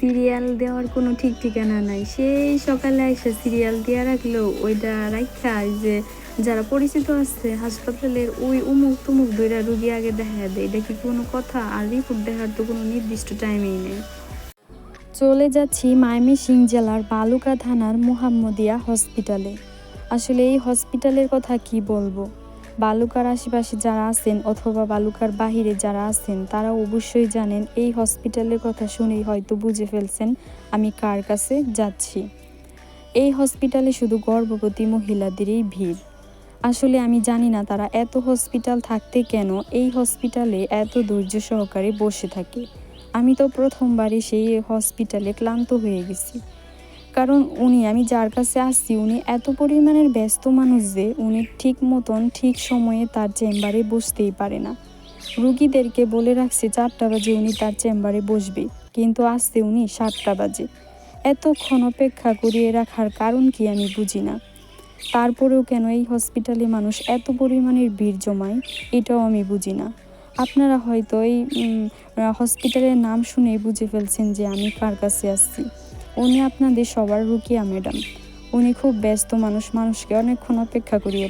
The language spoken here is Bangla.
সিরিয়াল দেওয়ার কোনো ঠিক ঠিকানা নাই। সেই সকালে এসে সিরিয়াল দিয়ে রাখল ওইটা রাখা যে যারা পরিচিত আছে, হাসপাতালের ওই উমুক তুমুক দুইটা রুগী আগে দেখা দেয়। এটা কি কোনো কথা? আর রিপোর্ট দেখার তো কোনো নির্দিষ্ট টাইমেই নেই। চলে যাচ্ছি মাইমিসিং জেলার বালুকা থানার মোহাম্মদিয়া হসপিটালে। আসলে এই হসপিটালের কথা কি বলব? বালুকার আশেপাশে যারা আছেন অথবা বালুকার বাহিরে যারা আছেন তারা অবশ্যই জানেন এই হসপিটালের কথা শুনেই হয়তো বুঝে ফেলছেন আমি কার কাছে যাচ্ছি। এই হসপিটালে শুধু গর্ভবতী মহিলাদেরই ভিড়। আসলে আমি জানি না তারা এত হসপিটাল থাকতে কেন এই হসপিটালে এত ধৈর্য সহকারে বসে থাকে। আমি তো প্রথমবারই সেই হসপিটালে ক্লান্ত হয়ে গেছি। কারণ উনি, আমি যার কাছে আসছি, উনি এত পরিমাণের ব্যস্ত মানুষ যে উনি ঠিক মতন ঠিক সময়ে তার চেম্বারে বসতেই পারে না। রুগীদেরকে বলে রাখছে, চারটা বাজে উনি তার চেম্বারে বসবে, কিন্তু আসছে উনি সাতটা বাজে। এতক্ষণ অপেক্ষা করিয়ে রাখার কারণ কি আমি বুঝি না। তারপরেও কেন এই হসপিটালে মানুষ এত পরিমাণের ভিড় জমায়, এটাও আমি বুঝি না। আপনারা হয়তো এই হসপিটালের নাম শুনেই বুঝে ফেলছেন যে আমি কার কাছে আসছি। উনি আপনাদের সবার রুকিয়া ম্যাডাম। উনি খুব ব্যস্ত মানুষ মানুষকে অনেকক্ষণ অপেক্ষা করিয়ে